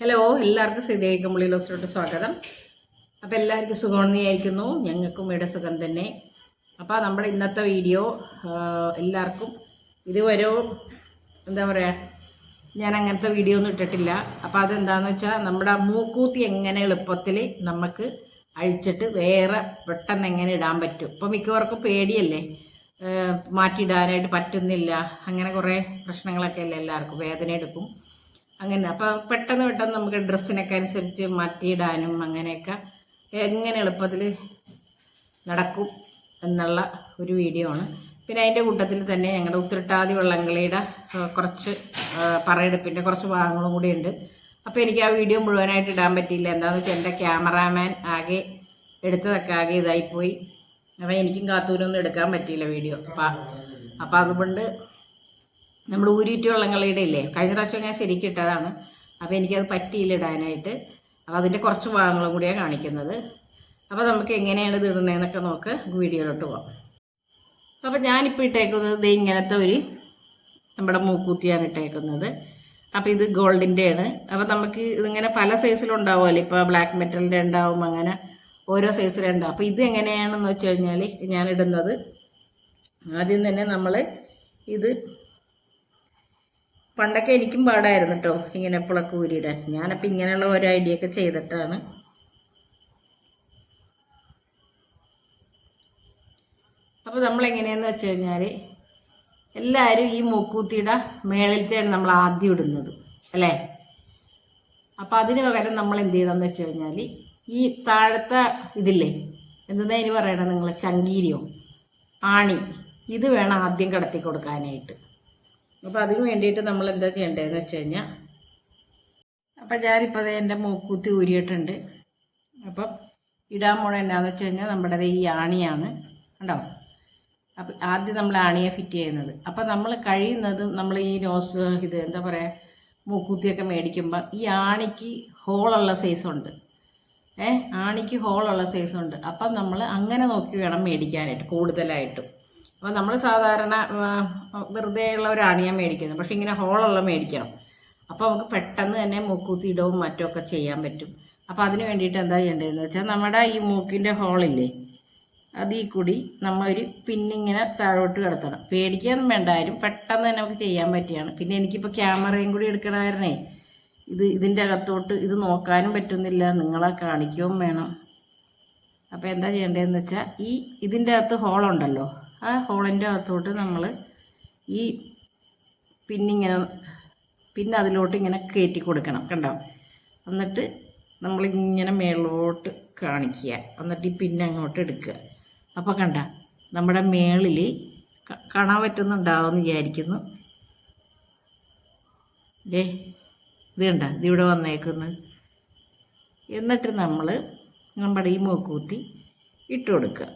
Hello എല്ലാവർക്കും ശ്രീദേവി കമ്പളി ലോസിലോട്ട് സ്വാഗതം. അപ്പോൾ എല്ലാവർക്കും സുഖമാണെന്ന് വിചാരിക്കുന്നു ഞങ്ങൾക്കും ഇവിടെ സുഖം തന്നെ. അപ്പോൾ നമ്മുടെ ഇന്നത്തെ വീഡിയോ എല്ലാവർക്കും ഇതുവരെ എന്താ പറയുക ഞാൻ അങ്ങനത്തെ വീഡിയോ ഒന്നും ഇട്ടിട്ടില്ല. അപ്പോൾ അതെന്താണെന്ന് വെച്ചാൽ നമ്മുടെ മൂക്കൂത്തി എങ്ങനെ എളുപ്പത്തിൽ നമുക്ക് അഴിച്ചിട്ട് വേറെ പെട്ടെന്ന് എങ്ങനെ ഇടാൻ പറ്റും. ഇപ്പോൾ മിക്കവർക്കും പേടിയല്ലേ? മാറ്റിയിടാനായിട്ട് പറ്റുന്നില്ല. അങ്ങനെ കുറേ പ്രശ്നങ്ങളൊക്കെ അല്ലേ എല്ലാവർക്കും വേദന എടുക്കും. അങ്ങനെ. അപ്പം പെട്ടെന്ന് പെട്ടെന്ന് നമുക്ക് ഡ്രസ്സിനൊക്കെ അനുസരിച്ച് മാറ്റിയിടാനും അങ്ങനെയൊക്കെ എങ്ങനെ എളുപ്പത്തിൽ നടക്കും എന്നുള്ള ഒരു വീഡിയോ ആണ്. പിന്നെ അതിന്റെ കൂട്ടത്തിൽ തന്നെ ഞങ്ങളുടെ ഉത്തിരട്ടാതി വള്ളംകളിയുടെ കുറച്ച് പറയെടുപ്പിന്റെ കുറച്ച് ഭാഗങ്ങളും കൂടി ഉണ്ട്. അപ്പോൾ എനിക്ക് ആ വീഡിയോ മുഴുവനായിട്ട് ഇടാൻ പറ്റിയില്ല. എന്താണെന്ന് വെച്ചാൽ എന്റെ ക്യാമറാമാൻ ആകെ എടുത്തതൊക്കെ ആകെ ഇതായിപ്പോയി. അപ്പോൾ എനിക്കും കാത്തൂരൊന്നും എടുക്കാൻ പറ്റിയില്ല വീഡിയോ. അപ്പം അപ്പം അതുകൊണ്ട് നമ്മൾ ഊരിയിട്ട് വള്ളംകളിയുടെ ഇല്ലേ? കഴിഞ്ഞ പ്രാവശ്യം ഞാൻ ശരിക്കും ഇട്ടതാണ്. അപ്പോൾ എനിക്കത് പറ്റിയില്ല ഇടാനായിട്ട്. അപ്പോൾ അതിന്റെ കുറച്ച് ഭാഗങ്ങളും കൂടിയാണ് കാണിക്കുന്നത്. അപ്പോൾ നമുക്ക് എങ്ങനെയാണ് ഇത് ഇടുന്നതെന്നൊക്കെ നോക്ക് വീഡിയോയിലോട്ട് പോകാം അപ്പോൾ ഞാനിപ്പോൾ ഇട്ടേക്കുന്നത് ദേ ഇങ്ങനത്തെ ഒരു നമ്മുടെ മൂക്കൂത്തിയാണ് ഇട്ടേക്കുന്നത്. അപ്പോൾ ഇത് ഗോൾഡിന്റെയാണ് അപ്പോൾ നമുക്ക് ഇതിങ്ങനെ പല സൈസിലുണ്ടാവുമല്ലോ ഇപ്പോൾ ബ്ലാക്ക് മെറ്റലിന്റെ ഉണ്ടാവും അങ്ങനെ ഓരോ സൈസിലുണ്ടാവും അപ്പോൾ ഇത് എങ്ങനെയാണെന്ന് വെച്ച് കഴിഞ്ഞാൽ ഞാനിടുന്നത് ആദ്യം തന്നെ നമ്മൾ ഇത് പണ്ടൊക്കെ എനിക്കും പാടായിരുന്നു കേട്ടോ ഇങ്ങനെ പുളക്ക് ഊരിയിടാൻ ഞാനപ്പോൾ ഇങ്ങനെയുള്ള ഓരോ ഐഡിയ ഒക്കെ ചെയ്തിട്ടാണ്. അപ്പോൾ നമ്മൾ എങ്ങനെയാന്ന് വെച്ച് കഴിഞ്ഞാൽ എല്ലാവരും ഈ മൂക്കൂത്തിയുടെ മേളിലത്തെയാണ് നമ്മൾ ആദ്യം ഇടുന്നത് അല്ലേ? അപ്പോൾ അതിന് പകരം നമ്മൾ എന്ത് ചെയ്യണമെന്ന് വെച്ച് കഴിഞ്ഞാൽ ഈ താഴത്തെ ഇതില്ലേ എന്തെന്നാ ഇനി പറയണത് നിങ്ങൾ ശങ്കീരിയോ ആണി? ഇത് വേണം ആദ്യം കടത്തി കൊടുക്കാനായിട്ട് അപ്പോൾ അതിന് വേണ്ടിയിട്ട് നമ്മൾ എന്താ ചെയ്യേണ്ടതെന്ന് വെച്ച് കഴിഞ്ഞാൽ അപ്പം ഞാനിപ്പോൾ ദേ എന്റെ മൂക്കൂത്തി ഊരിയിട്ടുണ്ട്. അപ്പം ഇടാൻ പോണ എന്നാന്ന് വെച്ച് കഴിഞ്ഞാൽ നമ്മുടെ ഈ ആണിയാണ്. കണ്ടോ? അപ്പം ആദ്യം നമ്മൾ ആണിയെ ഫിറ്റ് ചെയ്യുന്നത്. അപ്പം നമ്മൾ കഴിയുന്നത് നമ്മൾ ഈ നോസ് ഇത് എന്താ പറയുക മൂക്കൂത്തിയൊക്കെ മേടിക്കുമ്പോൾ ഈ ആണിക്ക് ഹോളുള്ള സൈസുണ്ട് ഏ? ആണിക്ക് ഹോളുള്ള സൈസുണ്ട് അപ്പം നമ്മൾ അങ്ങനെ നോക്കി വേണം മേടിക്കാനായിട്ട് കൂടുതലായിട്ടും. അപ്പോൾ നമ്മൾ സാധാരണ വെറുതെയുള്ള ഒരു അണിയാൻ മേടിക്കുന്നത്. പക്ഷെ ഇങ്ങനെ ഹോളുള്ള മേടിക്കണം. അപ്പോൾ നമുക്ക് പെട്ടെന്ന് തന്നെ മൂക്കൂത്തി ഇടവും മറ്റുമൊക്കെ ചെയ്യാൻ പറ്റും. അപ്പോൾ അതിന് വേണ്ടിയിട്ട് എന്താ ചെയ്യേണ്ടതെന്ന് വെച്ചാൽ നമ്മുടെ ഈ മൂക്കിന്റെ ഹോളില്ലേ അതിൽ കൂടി നമ്മളൊരു പിന്നിങ്ങനെ താഴോട്ട് കിടത്തണം. പേടിക്കാനൊന്നും വേണ്ടായാലും പെട്ടെന്ന് തന്നെ നമുക്ക് ചെയ്യാൻ പറ്റിയാണ്. പിന്നെ എനിക്കിപ്പോൾ ക്യാമറയും കൂടി എടുക്കണമായിരുന്നേ ഇത് ഇതിന്റെ അകത്തോട്ട് ഇത് നോക്കാനും പറ്റുന്നില്ല. നിങ്ങളെ കാണിക്കുകയും വേണം. അപ്പോൾ എന്താ ചെയ്യേണ്ടതെന്ന് വെച്ചാൽ ഈ ഇതിന്റെ അകത്ത് ഹോളുണ്ടല്ലോ ആ ഹോളിന്റെ അകത്തോട്ട് നമ്മൾ ഈ പിന്നിങ്ങനെ പിന്നെ അതിലോട്ട് ഇങ്ങനെ കയറ്റി കൊടുക്കണം കണ്ടോ? എന്നിട്ട് നമ്മളിങ്ങനെ മേളിലോട്ട് കാണിക്കുക. എന്നിട്ട് ഈ പിന്നെ അങ്ങോട്ട് എടുക്കുക. അപ്പോൾ കണ്ട നമ്മുടെ മേളിൽ കാണാൻ പറ്റുന്നുണ്ടാവുമെന്ന് വിചാരിക്കുന്നു. ദേ ഇത് കണ്ട ഇതിവിടെ വന്നേക്കുന്നു. എന്നിട്ട് നമ്മൾ നമ്മുടെ ഈ മൂക്കൂത്തി ഇട്ട് കൊടുക്കുക.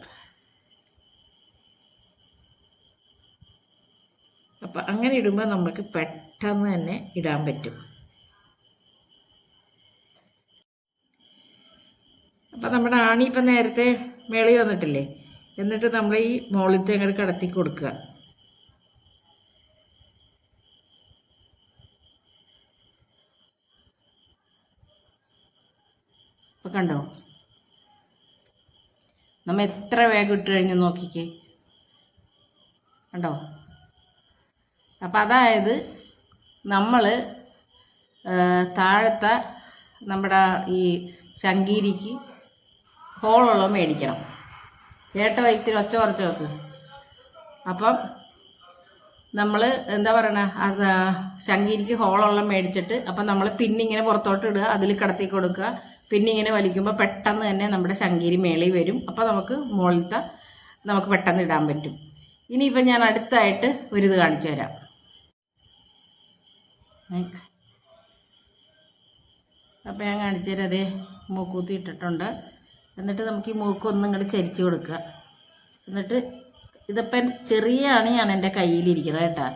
അപ്പം അങ്ങനെ ഇടുമ്പോൾ നമുക്ക് പെട്ടെന്ന് തന്നെ ഇടാൻ പറ്റും. അപ്പം നമ്മുടെ ആണി ഇപ്പം നേരത്തെ മേളി വന്നിട്ടില്ലേ? എന്നിട്ട് നമ്മൾ ഈ മുകളിലത്തെ അങ്ങോട്ട് കടത്തി കൊടുക്കുക. ഇപ്പം കണ്ടോ? നമ്മ എത്ര വേഗം ഇട്ട് കഴിഞ്ഞ് നോക്കിക്കേ. കണ്ടോ? അപ്പം അതായത് നമ്മൾ താഴത്തെ നമ്മുടെ ഈ ശങ്കീരിക്ക് ഹോളുള്ള മേടിക്കണം. ചേട്ട വൈത്തിരി ഒച്ച കുറച്ച് വെക്ക് അപ്പം നമ്മൾ എന്താ പറയണ? അത് ശങ്കീരിക്ക് ഹോളുള്ള മേടിച്ചിട്ട് അപ്പം നമ്മൾ പിന്നിങ്ങനെ പുറത്തോട്ട് ഇടുക അതിൽ കടത്തി കൊടുക്കുക. പിന്നിങ്ങനെ വലിക്കുമ്പോൾ പെട്ടെന്ന് തന്നെ നമ്മുടെ ശങ്കീരി മേളി വരും. അപ്പോൾ നമുക്ക് മുകളിലത്തെ നമുക്ക് പെട്ടെന്ന് ഇടാൻ പറ്റും. ഇനിയിപ്പം ഞാൻ അടുത്തായിട്ട് ഒരു ഇത് കാണിച്ചു തരാം. അപ്പോൾ ഞാൻ കാണിച്ചു തരാം അതേ മൂക്കൂത്തി ഇട്ടിട്ടുണ്ട്. എന്നിട്ട് നമുക്ക് ഈ മൂക്ക് ഒന്നും ഇങ്ങോട്ട് ചരിച്ച് കൊടുക്കുക. എന്നിട്ട് ഇതിപ്പം ചെറിയ അണിയാണ് എന്റെ കയ്യിലിരിക്കുന്നത് കേട്ടോ.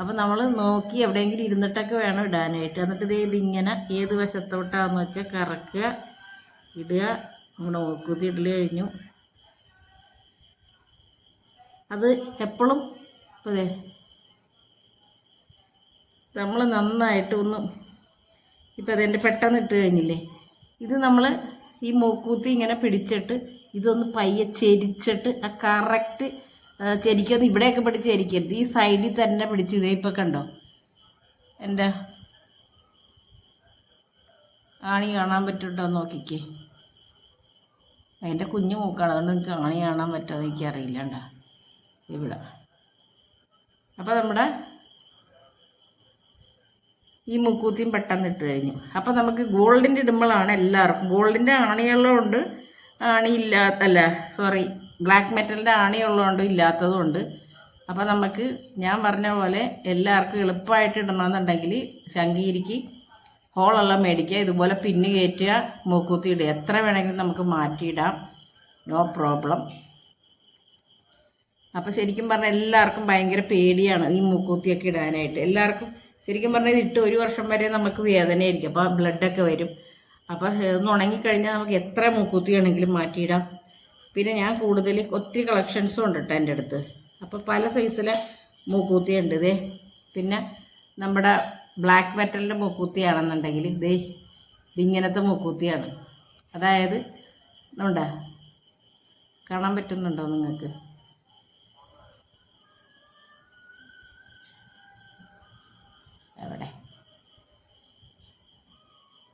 അപ്പോൾ നമ്മൾ നോക്കി എവിടെയെങ്കിലും ഇരുന്നിട്ടൊക്കെ വേണം ഇടാനായിട്ട്. എന്നിട്ട് ഇത് ഇതിങ്ങനെ ഏത് വശത്തോട്ടാണെന്ന് വെച്ചാൽ കറക്കുക ഇടുക. നമ്മുടെ മൂക്കൂത്തി ഇടൽ കഴിഞ്ഞു. അത് എപ്പോഴും ഇതേ നമ്മൾ നന്നായിട്ട് ഒന്ന് ഇപ്പം അതെന്റെ പെട്ടെന്ന് ഇട്ട് കഴിഞ്ഞില്ലേ? ഇത് നമ്മൾ ഈ മൂക്കൂത്തി ഇങ്ങനെ പിടിച്ചിട്ട് ഇതൊന്ന് പയ്യെ ചെരിച്ചിട്ട് ആ കറക്റ്റ് ചെരിക്കൊന്ന് ഇവിടെയൊക്കെ പിടിച്ച് ചെരിക്കരുത്. ഈ സൈഡിൽ തന്നെ പിടിച്ച് ഇതേ ഇപ്പം കണ്ടോ? എന്റെ ആണി കാണാൻ പറ്റുണ്ടോ നോക്കിക്കേ. അതിന്റെ കുഞ്ഞു മൂക്കാണ് അതുകൊണ്ട് നിങ്ങൾക്ക് ആണി കാണാൻ പറ്റുമോ എന്ന് എനിക്കറിയില്ല ഇവിടെ. അപ്പോൾ നമ്മുടെ ഈ മുക്കൂത്തിയും പെട്ടെന്ന് ഇട്ട് കഴിഞ്ഞു. അപ്പോൾ നമുക്ക് ഗോൾഡിന്റെ ഇടുമ്പോഴാണ് എല്ലാവർക്കും. ഗോൾഡിന്റെ ആണിയുള്ളതുകൊണ്ട് ആണി ഇല്ലാത്തല്ല സോറി ബ്ലാക്ക് മെറ്റലിന്റെ ആണിയുള്ളതുകൊണ്ട് ഇല്ലാത്തതും ഉണ്ട് അപ്പോൾ നമുക്ക് ഞാൻ പറഞ്ഞ പോലെ എല്ലാവർക്കും എളുപ്പമായിട്ട് ഇടണമെന്നുണ്ടെങ്കിൽ ശങ്കീരിക്ക് ഹോളുള്ള മേടിക്കുക ഇതുപോലെ പിന്ന് കയറ്റുക മൂക്കൂത്തി ഇടുക. എത്ര വേണമെങ്കിലും നമുക്ക് മാറ്റിയിടാം. നോ പ്രോബ്ലം അപ്പോൾ ശരിക്കും പറഞ്ഞാൽ എല്ലാവർക്കും ഭയങ്കര പേടിയാണ് ഈ മൂക്കൂത്തിയൊക്കെ ഇടാനായിട്ട്. എല്ലാവർക്കും ശരിക്കും പറഞ്ഞാൽ ഇട്ട് ഒരു വർഷം വരെ നമുക്ക് വേദനയായിരിക്കും. അപ്പോൾ ബ്ലഡൊക്കെ വരും. അപ്പോൾ ഒന്ന് ഉണങ്ങിക്കഴിഞ്ഞാൽ നമുക്ക് എത്ര മൂക്കുത്തി വേണമെങ്കിലും മാറ്റിയിടാം. പിന്നെ ഞാൻ കൂടുതൽ ഒത്തിരി കളക്ഷൻസും ഉണ്ട് കേട്ടോ എന്റെ അടുത്ത്. അപ്പോൾ പല സൈസിലെ മൂക്കൂത്തി ഉണ്ട് ഇതേ പിന്നെ നമ്മുടെ ബ്ലാക്ക് മെറ്റലിന്റെ മൂക്കൂത്തിയാണെന്നുണ്ടെങ്കിൽ ഇതേ ഇതിങ്ങനത്തെ മൂക്കൂത്തിയാണ്. അതായത് ഉണ്ടാ കാണാൻ പറ്റുന്നുണ്ടോ നിങ്ങൾക്ക്?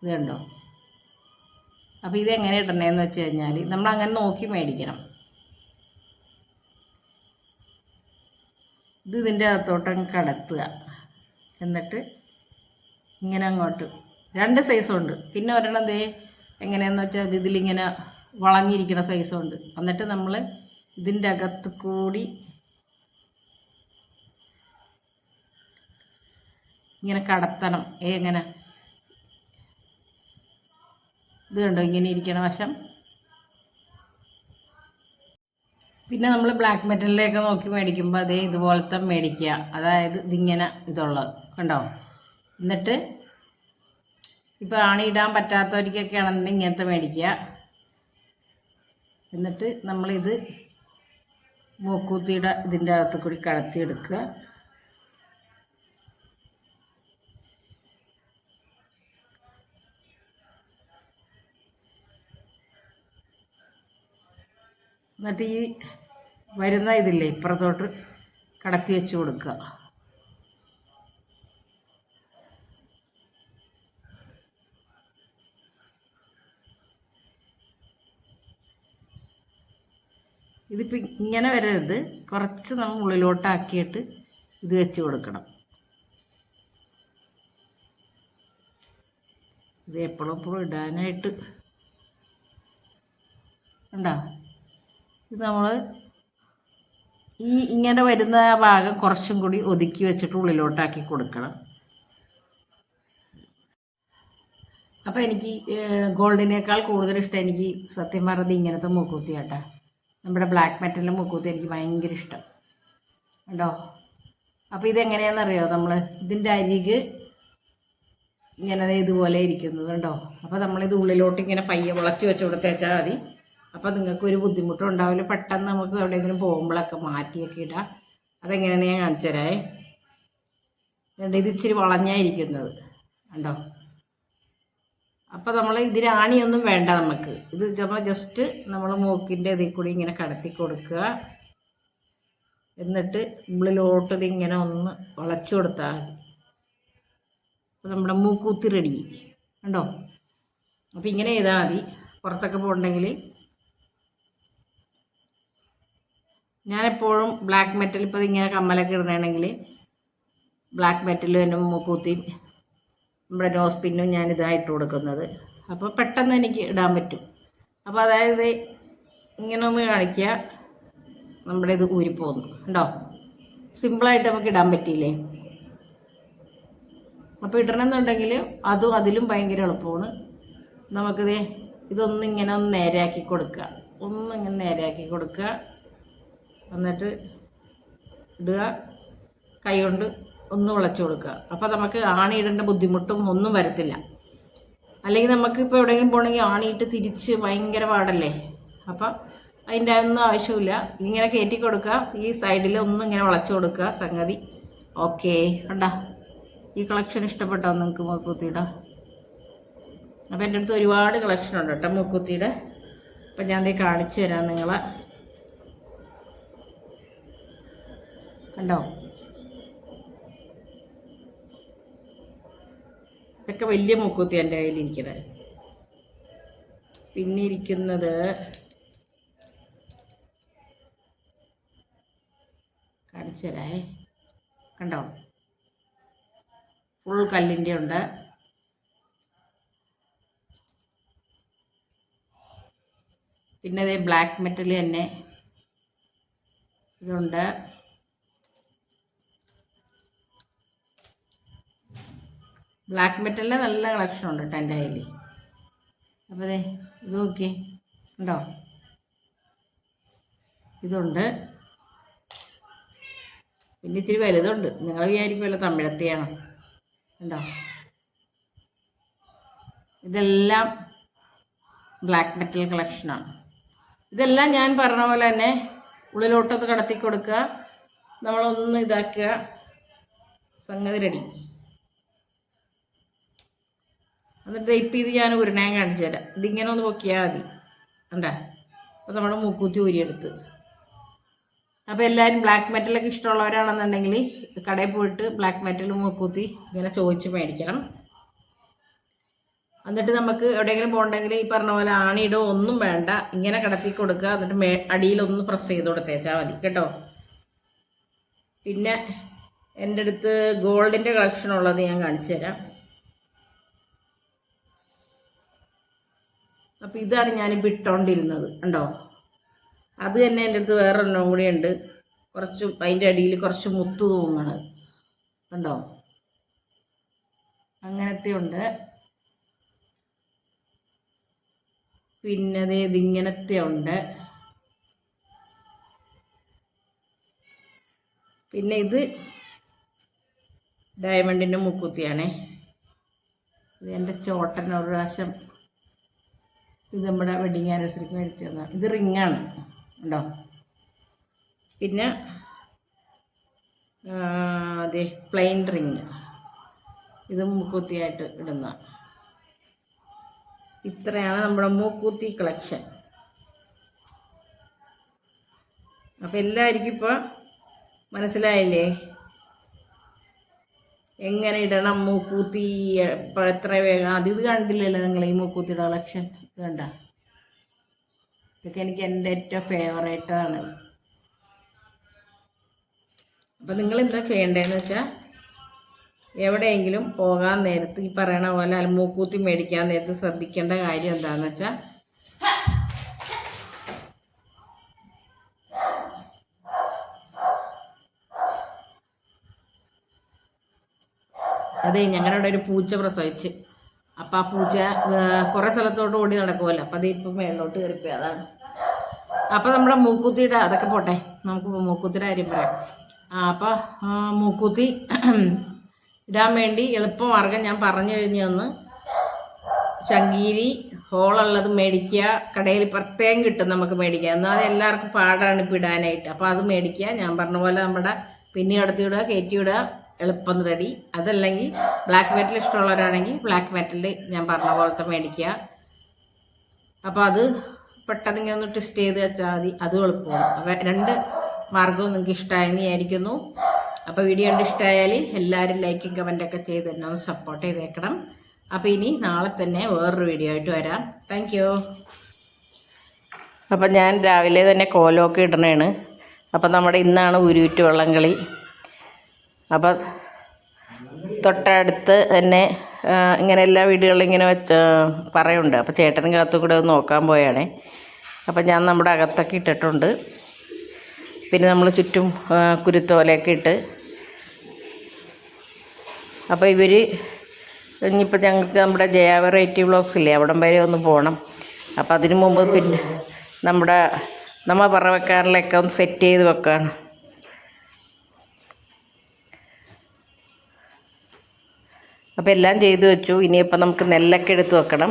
ഇത് കണ്ടോ അപ്പോൾ ഇതെങ്ങനെ ഇടണേന്ന് വെച്ച് കഴിഞ്ഞാൽ നമ്മൾ അങ്ങനെ നോക്കി മേടിക്കണം. ഇത് ഇതിന്റെ അകത്തോട്ടങ്ങ് കടത്തുക. എന്നിട്ട് ഇങ്ങനെ അങ്ങോട്ട്. രണ്ട് സൈസുണ്ട് പിന്നെ ഒരെണ്ണം ദേ എങ്ങനെയെന്ന് വെച്ചാൽ ഇത് ഇതിലിങ്ങനെ വളഞ്ഞിരിക്കുന്ന സൈസുണ്ട് എന്നിട്ട് നമ്മൾ ഇതിന്റെ അകത്ത് കൂടി ഇങ്ങനെ കടത്തണം. എങ്ങനെ? ഇത് കണ്ടോ? ഇങ്ങനെ ഇരിക്കണ വശം. പിന്നെ നമ്മൾ ബ്ലാക്ക് മെറ്റലിലേക്ക് നോക്കി മേടിക്കുമ്പോൾ അതേ ഇതുപോലത്തെ മേടിക്കുക. അതായത് ഇതിങ്ങനെ ഇതുള്ളത്. കണ്ടോ? എന്നിട്ട് ഇപ്പോൾ ഇടാൻ പറ്റാത്തവർക്കൊക്കെ ആണെന്നുണ്ടെങ്കിൽ ഇങ്ങനത്തെ മേടിക്കുക. എന്നിട്ട് നമ്മളിത് മൂക്കൂത്തിയുടെ ഇതിന്റെ അകത്ത് കൂടി കടത്തി എന്നിട്ട് ഈ വരുന്ന ഇതില്ലേ ഇപ്പുറത്തോട്ട് കടത്തി വെച്ച് കൊടുക്കുക. ഇതിപ്പോൾ ഇങ്ങനെ വരരുത്. കുറച്ച് നമ്മൾ ഉള്ളിലോട്ടാക്കിയിട്ട് ഇത് വെച്ച് കൊടുക്കണം. ഇത് എപ്പോഴും എപ്പോഴും ഇടാനായിട്ട്. ഉണ്ടോ ഇത് നമ്മൾ ഈ ഇങ്ങനെ വരുന്ന ഭാഗം കുറച്ചും കൂടി ഒതുക്കി വെച്ചിട്ട് ഉള്ളിലോട്ടാക്കി കൊടുക്കണം. അപ്പോൾ എനിക്ക് ഗോൾഡിനേക്കാൾ കൂടുതൽ ഇഷ്ടം എനിക്ക് സത്യം പറഞ്ഞത് ഇങ്ങനത്തെ മൂക്കൂത്തി ആട്ടാ നമ്മുടെ ബ്ലാക്ക് മെറ്റലിന്റെ മൂക്കൂത്തി എനിക്ക് ഭയങ്കര ഇഷ്ടം. കേട്ടോ അപ്പോൾ ഇതെങ്ങനെയാണെന്നറിയോ നമ്മൾ ഇതിന്റെ അരിക് ഇങ്ങനെ ഇതുപോലെ ഇരിക്കുന്നത് കണ്ടോ? അപ്പോൾ നമ്മളിത് ഉള്ളിലോട്ട് ഇങ്ങനെ പയ്യെ വളച്ച് വെച്ചു കൊടുത്തേച്ചാൽ മതി. അപ്പോൾ നിങ്ങൾക്ക് ഒരു ബുദ്ധിമുട്ടും ഉണ്ടാവില്ല പെട്ടെന്ന് നമുക്ക് എവിടെയെങ്കിലും പോകുമ്പോഴൊക്കെ മാറ്റിയൊക്കെ ഇടാം. അതെങ്ങനെയാണെന്ന് ഞാൻ കാണിച്ചു തരാമേ രണ്ട് ഇത് ഇച്ചിരി വളഞ്ഞായിരിക്കുന്നത്. കണ്ടോ? അപ്പോൾ നമ്മൾ ഇതിന് ആണിയൊന്നും വേണ്ട നമുക്ക്. ഇത് നമ്മൾ ജസ്റ്റ് നമ്മൾ മൂക്കിന്റെ ഇതിൽ കൂടി ഇങ്ങനെ കടത്തി കൊടുക്കുക. എന്നിട്ട് ഉള്ളിലോട്ട് ഇതിങ്ങനെ ഒന്ന് വളച്ചു കൊടുത്താൽ അപ്പോൾ നമ്മുടെ മൂക്കൂത്തി റെഡി കണ്ടോ? അപ്പോൾ ഇങ്ങനെ ചെയ്താൽ മതി. പുറത്തൊക്കെ പോകണമെങ്കിൽ ഞാനെപ്പോഴും ബ്ലാക്ക് മെറ്റൽ ഇപ്പോൾ ഇങ്ങനെ കമ്മലൊക്കെ ഇടുന്നതാണെങ്കിൽ ബ്ലാക്ക് മെറ്റലും എന്റെ മൂക്കൂത്തി നമ്മുടെ നോസ് പിന്നും ഞാൻ ഇതായിട്ട് കൊടുക്കുന്നത്. അപ്പോൾ പെട്ടെന്ന് എനിക്ക് ഇടാൻ പറ്റും. അപ്പോൾ അതായത് ഇങ്ങനെ ഒന്ന് കാണിക്കുക നമ്മുടെ ഇത് ഊരിപ്പോകുന്നു ഉണ്ടോ സിമ്പിളായിട്ട് നമുക്ക് ഇടാൻ പറ്റിയില്ലേ? അപ്പോൾ ഇടണമെന്നുണ്ടെങ്കിൽ അതും അതിലും ഭയങ്കര എളുപ്പമാണ്. നമുക്കിത് ഇതൊന്നിങ്ങനെ ഒന്ന് നേരെയാക്കി കൊടുക്കുക. ഒന്നിങ്ങനെ നേരെയാക്കി കൊടുക്കുക. എന്നിട്ട് ഇടുക. കൈ കൊണ്ട് ഒന്ന് വിളച്ചു കൊടുക്കുക. അപ്പോൾ നമുക്ക് ആണി ആണിയിടേണ്ട ബുദ്ധിമുട്ടും ഒന്നും വരത്തില്ല. അല്ലെങ്കിൽ നമുക്ക് ഇപ്പോൾ എവിടെയെങ്കിലും പോകണമെങ്കിൽ ആണിയിട്ട് തിരിച്ച് ഭയങ്കര പാടല്ലേ? അപ്പം അതിന്റെ ഒന്നും ആവശ്യമില്ല. ഇങ്ങനെ കയറ്റി കൊടുക്കുക. ഈ സൈഡിൽ ഒന്നും ഇങ്ങനെ വളച്ചു കൊടുക്കുക. സംഗതി ഓക്കെ. കണ്ടാ? ഈ കളക്ഷൻ ഇഷ്ടപ്പെട്ടോ നിങ്ങൾക്ക് മൂക്കുത്തിയുടെ അപ്പോൾ എന്റെ അടുത്ത് ഒരുപാട് കളക്ഷൻ ഉണ്ട് കേട്ടോ മൂക്കുത്തിയുടെ അപ്പം ഞാൻ കാണിച്ചു തരാം നിങ്ങളെ. കണ്ടോ? ഇതൊക്കെ വലിയ മൂക്കുത്തി എന്റെ കയ്യിലിരിക്കണത് പിന്നെ ഇരിക്കുന്നത് കാണിച്ചു തരാേ കണ്ടോ? ഫുൾ കല്ലിന്റെ ഉണ്ട്. പിന്നെ അതേ ബ്ലാക്ക് മെറ്റൽ തന്നെ ഇതുണ്ട്. ബ്ലാക്ക് മെറ്റലിന്റെ നല്ല കളക്ഷൻ ഉണ്ട് കേട്ടോ എന്റെ കയ്യിൽ അപ്പോൾ അതെ ഇത് നോക്കി ഉണ്ടോ ഇതുണ്ട്. പിന്നെ ഇച്ചിരി വലുതുണ്ട്. നിങ്ങൾ വിചാരിക്കുമല്ലോ തമിഴത്തെയാണ് ഉണ്ടോ ഇതെല്ലാം ബ്ലാക്ക് മെറ്റൽ കളക്ഷനാണ് ഇതെല്ലാം ഞാൻ പറഞ്ഞ പോലെ തന്നെ ഉള്ളിലോട്ടൊന്ന് കടത്തി കൊടുക്കുക നമ്മളൊന്ന് ഇതാക്കുക. സംഗതി റെഡി എന്നിട്ട് ഇപ്പം ഇത് ഞാൻ ഉരുണാൻ കാണിച്ചു തരാം. ഇതിങ്ങനെ ഒന്ന് പൊക്കിയാൽ മതി. കണ്ടാ? അപ്പോൾ നമ്മുടെ മൂക്കൂത്തി ഊരിയെടുത്ത്. അപ്പോൾ എല്ലാവരും ബ്ലാക്ക് മെറ്റലൊക്കെ ഇഷ്ടമുള്ളവരാണെന്നുണ്ടെങ്കിൽ കടയിൽ പോയിട്ട് ബ്ലാക്ക് മെറ്റൽ മൂക്കൂത്തി ഇങ്ങനെ ചോദിച്ച് മേടിക്കണം. എന്നിട്ട് നമുക്ക് എവിടെയെങ്കിലും പോകണ്ടെങ്കിൽ ഈ പറഞ്ഞ പോലെ ആണിയിടോ ഒന്നും വേണ്ട. ഇങ്ങനെ കടത്തി കൊടുക്കുക. എന്നിട്ട് മേ അടിയിലൊന്ന് പ്രസ് ചെയ്ത് കൊടുത്തേച്ചാൽ മതി. കേട്ടോ? പിന്നെ എന്റെ അടുത്ത് ഗോൾഡിന്റെ കളക്ഷൻ ഉള്ളത് ഞാൻ കാണിച്ചു തരാം. അപ്പം ഇതാണ് ഞാനിപ്പോൾ ഇട്ടുകൊണ്ടിരുന്നത് ഉണ്ടോ അത് തന്നെ എന്റെ അടുത്ത് വേറെ ഒരെണ്ണം കൂടി ഉണ്ട്. കുറച്ച് അതിന്റെ അടിയിൽ കുറച്ച് മുത്ത് തൂങ്ങണത് ഉണ്ടോ അങ്ങനത്തെ ഉണ്ട്. പിന്നെ ഇതിങ്ങനത്തെ ഉണ്ട്. പിന്നെ ഇത് ഡയമണ്ടിന്റെ മുക്കുത്തിയാണേ. ഇത് എന്റെ ചോട്ടൻ ഒരു പ്രാവശ്യം ഇത് നമ്മുടെ വെഡിങ് ആനിവേഴ്സറിക്ക് മേടിച്ചു തന്ന ഇത് റിങ്ങാണ് ഉണ്ടോ പിന്നെ അതെ പ്ലെയിൻ റിങ് ഇത് മൂക്കുത്തിയായിട്ട് ഇടുന്ന. ഇത്രയാണ് നമ്മുടെ മൂക്കുത്തി കളക്ഷൻ അപ്പം എല്ലാവർക്കും ഇപ്പോൾ മനസ്സിലായില്ലേ? എങ്ങനെ ഇടണം മൂക്കൂത്തി? എത്ര വേഗം അത് ഇത് കണ്ടില്ലല്ലോ നിങ്ങൾ ഈ മൂക്കൂത്തിയുടെ കളക്ഷൻ ഇത് കണ്ട. ഇതൊക്കെ എനിക്ക് എന്റെ ഏറ്റവും ഫേവറേറ്റാണ് അപ്പം നിങ്ങൾ എന്താ ചെയ്യേണ്ടതെന്ന് വെച്ചാൽ എവിടെയെങ്കിലും പോകാൻ നേരത്ത് ഈ പറയണ പോലെ അൽമൂക്കൂത്തി മേടിക്കാൻ നേരത്ത് ശ്രദ്ധിക്കേണ്ട കാര്യം എന്താണെന്ന് വെച്ചാൽ അതെ ഞങ്ങളുടെ അവിടെ ഒരു പൂച്ച പ്രസവിച്ച്. അപ്പം ആ പൂച്ച കുറേ സ്ഥലത്തോട്ട് ഓടി നടക്കുമല്ലോ അപ്പം അത് ഇപ്പം മേളിലോട്ട് കയറിപ്പോയി അതാണ്. അപ്പം നമ്മുടെ മൂക്കുത്തിയുടെ അതൊക്കെ പോട്ടെ നമുക്ക് മൂക്കുത്തിയുടെ കാര്യം പറയാം. അപ്പം മൂക്കുത്തി ഇടാൻ വേണ്ടി എളുപ്പമാർഗം ഞാൻ പറഞ്ഞു കഴിഞ്ഞു തന്ന്. ചങ്കീരി ഹോളുള്ളത് മേടിക്കുക കടയിൽ പ്രത്യേകം കിട്ടും നമുക്ക് മേടിക്കുക എന്നാൽ എല്ലാവർക്കും പാടാണ് ഇപ്പം ഇടാനായിട്ട്. അപ്പോൾ അത് മേടിക്കുക. ഞാൻ പറഞ്ഞ പോലെ നമ്മുടെ പിന്നെ അടുത്തിടുക കയറ്റി വിടുക എളുപ്പം റെഡി അതല്ലെങ്കിൽ ബ്ലാക്ക് മെറ്റൽ ഇഷ്ടമുള്ളവരാണെങ്കിൽ ബ്ലാക്ക് മെറ്റൽ ഞാൻ പറഞ്ഞ പോലത്തെ മേടിക്കുക. അപ്പോൾ അത് പെട്ടെന്ന് ഇങ്ങനെ ഒന്ന് ടെസ്റ്റ് ചെയ്ത് വെച്ചാൽ മതി. അതും എളുപ്പമാണ്. അപ്പോൾ രണ്ട് മാർഗവും നിങ്ങൾക്ക് ഇഷ്ടമായെന്ന് വിചാരിക്കുന്നു. അപ്പോൾ വീഡിയോ കണ്ട് ഇഷ്ടമായാൽ എല്ലാവരും ലൈക്കും കമന്റൊക്കെ ചെയ്ത് തന്നെ ഒന്ന് സപ്പോർട്ട് ചെയ്തേക്കണം. അപ്പോൾ ഇനി നാളെ തന്നെ വേറൊരു വീഡിയോ ആയിട്ട് വരാം. താങ്ക് യു അപ്പം ഞാൻ രാവിലെ തന്നെ കോലമൊക്കെ ഇടണേണ്. അപ്പം നമ്മുടെ ഇന്നാണ് ഉരുവിറ്റ് വള്ളംകളി. അപ്പം തൊട്ടടുത്ത് തന്നെ ഇങ്ങനെ എല്ലാ വീടുകളിലും ഇങ്ങനെ വെച്ച് പറയുണ്ട്. അപ്പോൾ ചേട്ടനും കാത്തു കൂടെ ഒന്ന് നോക്കാൻ പോയാണേ. അപ്പം ഞാൻ നമ്മുടെ അകത്തൊക്കെ ഇട്ടിട്ടുണ്ട്. പിന്നെ നമ്മൾ ചുറ്റും കുരുത്തോലയൊക്കെ ഇട്ട്. അപ്പോൾ ഇവർ ഇനിയിപ്പോൾ ഞങ്ങൾക്ക് നമ്മുടെ ജയ വെറൈറ്റി വ്ളോഗ്സ് ഇല്ലേ അവിടം വരെ ഒന്ന് പോകണം അപ്പോൾ അതിനു മുമ്പ് പിന്നെ നമ്മുടെ നമ്മൾ പറവക്കാരിലൊക്കെ ഒന്ന് സെറ്റ് ചെയ്ത് വെക്കാണ്. അപ്പോൾ എല്ലാം ചെയ്തു വെച്ചു. ഇനിയിപ്പോൾ നമുക്ക് നെല്ലൊക്കെ എടുത്ത് വെക്കണം.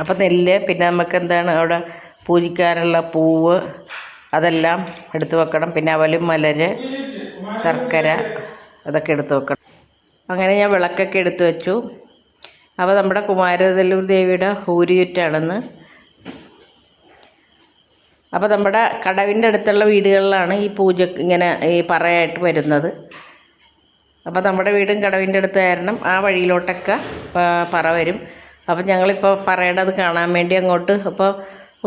അപ്പോൾ നെല്ല് പിന്നെ നമുക്ക് എന്താണ് അവിടെ പൂജിക്കാനുള്ള പൂവ് അതെല്ലാം എടുത്തു വെക്കണം. പിന്നെ അവലും മലര് ശർക്കര അതൊക്കെ എടുത്തു വെക്കണം. അങ്ങനെ ഞാൻ വിളക്കൊക്കെ എടുത്തു വെച്ചു. അപ്പോൾ നമ്മുടെ കുമാരതല്ലൂർ ദേവിയുടെ ഊരിയുറ്റാണെന്ന് അപ്പോൾ നമ്മുടെ കടവിന്റെ അടുത്തുള്ള വീടുകളിലാണ് ഈ പൂജ ഇങ്ങനെ ഈ പറയായിട്ട് വരുന്നത്. അപ്പോൾ നമ്മുടെ വീടും കടവിന്റെ അടുത്ത് കാരണം ആ വഴിയിലോട്ടൊക്കെ പറ വരും. അപ്പം ഞങ്ങളിപ്പോൾ അത് കാണാൻ വേണ്ടി അങ്ങോട്ട് അപ്പോൾ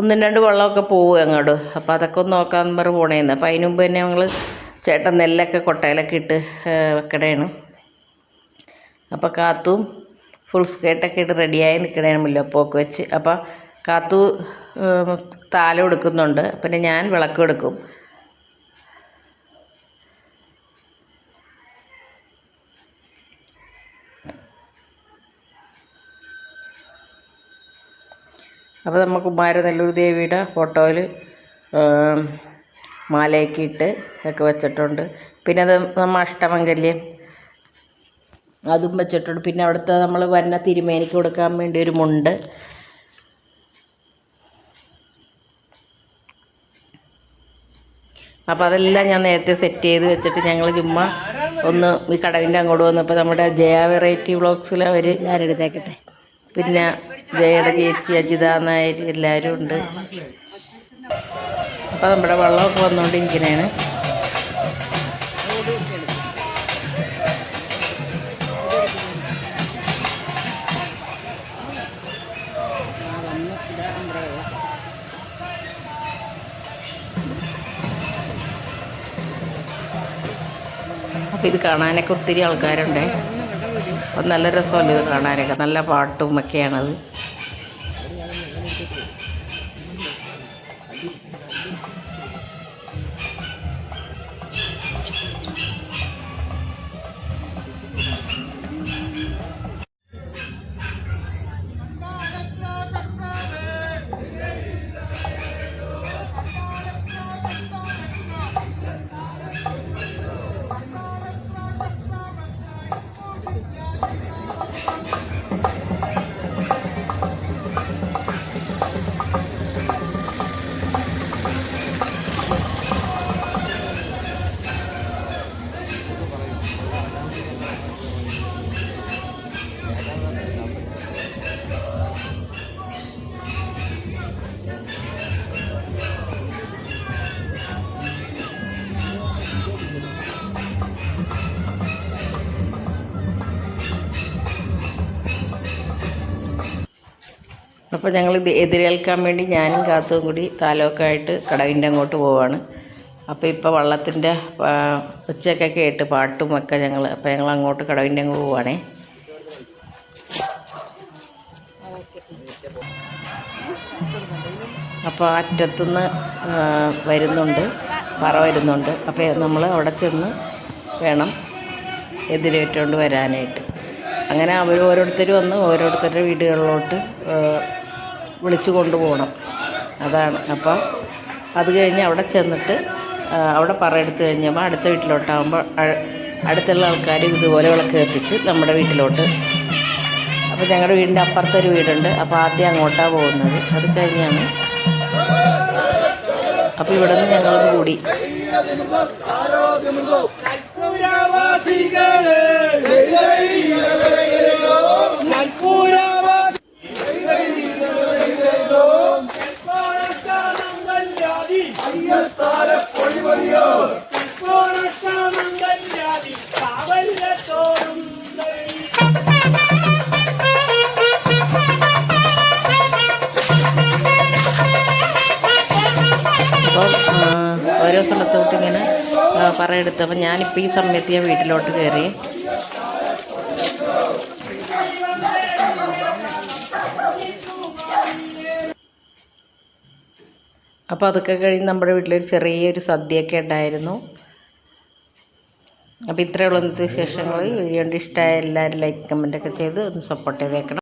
ഒന്നും രണ്ട് വെള്ളമൊക്കെ പോകും അങ്ങോട്ട്. അപ്പോൾ അതൊക്കെ ഒന്ന് നോക്കാൻ പറ പോണേന്ന്. അപ്പോൾ അതിന് മുമ്പ് തന്നെ ഞങ്ങൾ ചേട്ടൻ നെല്ലൊക്കെ കൊട്ടയിലൊക്കെ ഇട്ട് വെക്കണേണ്. അപ്പോൾ കാത്തും ഫുൾ സ്കേർട്ടൊക്കെ ഇട്ട് റെഡിയായി നിൽക്കണേണ് മുല്ലപ്പൊക്കെ വെച്ച്. അപ്പോൾ കാത്തു താലം എടുക്കുന്നുണ്ട് പിന്നെ ഞാൻ വിളക്ക് എടുക്കും അപ്പോൾ നമ്മൾ കുമാരനെല്ലൂർ ദേവിയുടെ ഫോട്ടോയിൽ മാലയൊക്കെ ഇട്ട് ഒക്കെ വെച്ചിട്ടുണ്ട്. പിന്നെ അത് നമ്മൾ അഷ്ടമംഗല്യം അതും വെച്ചിട്ടുണ്ട്. പിന്നെ അവിടുത്തെ നമ്മൾ വന്ന തിരുമേനിക്ക് കൊടുക്കാൻ വേണ്ടി ഒരു മുണ്ട്. അപ്പോൾ അതെല്ലാം ഞാൻ നേരത്തെ സെറ്റ് ചെയ്ത് വെച്ചിട്ട് ഞങ്ങൾ ചുമ്മാ ഒന്ന് ഈ കടവിന്റെ അങ്ങോട്ട് വന്നപ്പോൾ നമ്മുടെ ജയ വെറൈറ്റി വ്ളോഗ്സിൽ അവർ ഞാനെടുത്തേക്കട്ടെ പിന്നെ ജയയുടെ ചേച്ചി അജിത നായർ എല്ലാവരും ഉണ്ട്. അപ്പോൾ നമ്മുടെ വെള്ളമൊക്കെ വന്നുകൊണ്ടിരിക്കുന്നതാണ് ഇത് കാണാനൊക്കെ ഒത്തിരി ആൾക്കാരുണ്ട്. അപ്പം നല്ല രസമല്ലേ ഇത് കാണാനൊക്കെ? നല്ല പാട്ടും ഒക്കെയാണത്. അപ്പോൾ ഞങ്ങൾ എതിരേൽക്കാൻ വേണ്ടി ഞാനും കാത്തും കൂടി താലമൊക്കെ ആയിട്ട് കടവിന്റെ അങ്ങോട്ട് പോവാണ്. അപ്പോൾ ഇപ്പോൾ വള്ളത്തിന്റെ ഉച്ചയൊക്കെ കേട്ട് പാട്ടും ഒക്കെ ഞങ്ങൾ അപ്പോൾ ഞങ്ങൾ അങ്ങോട്ട് കടവിന്റെ അങ്ങ് പോവാണേ. അപ്പോൾ അറ്റത്തുനിന്ന് വരുന്നുണ്ട് പറ വരുന്നുണ്ട്. അപ്പോൾ നമ്മൾ അവിടെ ചെന്ന് വേണം എതിരേറ്റുകൊണ്ട് വരാനായിട്ട്. അങ്ങനെ അവർ ഓരോരുത്തർ വന്ന് ഓരോരുത്തരുടെ വീടുകളിലോട്ട് വിളിച്ചു കൊണ്ടുപോകണം. അതാണ്. അപ്പം അത് കഴിഞ്ഞ് അവിടെ ചെന്നിട്ട് അവിടെ പറയെടുത്ത് കഴിഞ്ഞപ്പോൾ അടുത്ത വീട്ടിലോട്ടാകുമ്പോൾ അടുത്തുള്ള ആൾക്കാർ ഇതുപോലെ വിളക്ക് കത്തിച്ച് നമ്മുടെ വീട്ടിലോട്ട്. അപ്പോൾ ഞങ്ങളുടെ വീടിന്റെ അപ്പുറത്തൊരു വീടുണ്ട്. അപ്പോൾ ആദ്യം അങ്ങോട്ടാണ് പോകുന്നത്. അത് കഴിഞ്ഞാണ്. അപ്പോൾ ഇവിടെ നിന്ന് ഞങ്ങൾ കൂടി കൽപ്പുരവാസികളെ ഓരോ സ്ഥലത്തോട്ട് ഇങ്ങനെ ആ, പറയെടുത്ത്. അപ്പോൾ ഞാനിപ്പോൾ ഈ സമയത്ത് ഞാൻ വീട്ടിലോട്ട് കയറി അപ്പോൾ അതൊക്കെ കഴിഞ്ഞ് നമ്മുടെ വീട്ടിലൊരു ചെറിയൊരു സദ്യയൊക്കെ ഉണ്ടായിരുന്നു. അപ്പോൾ ഇത്രയുള്ള ഇന്നത്തെ വിശേഷങ്ങൾ വീഡിയോ ഇഷ്ടമായ എല്ലാവരും ലൈക്ക് കമന്റൊക്കെ ചെയ്ത് ഒന്ന് സപ്പോർട്ട് ചെയ്തേക്കണം.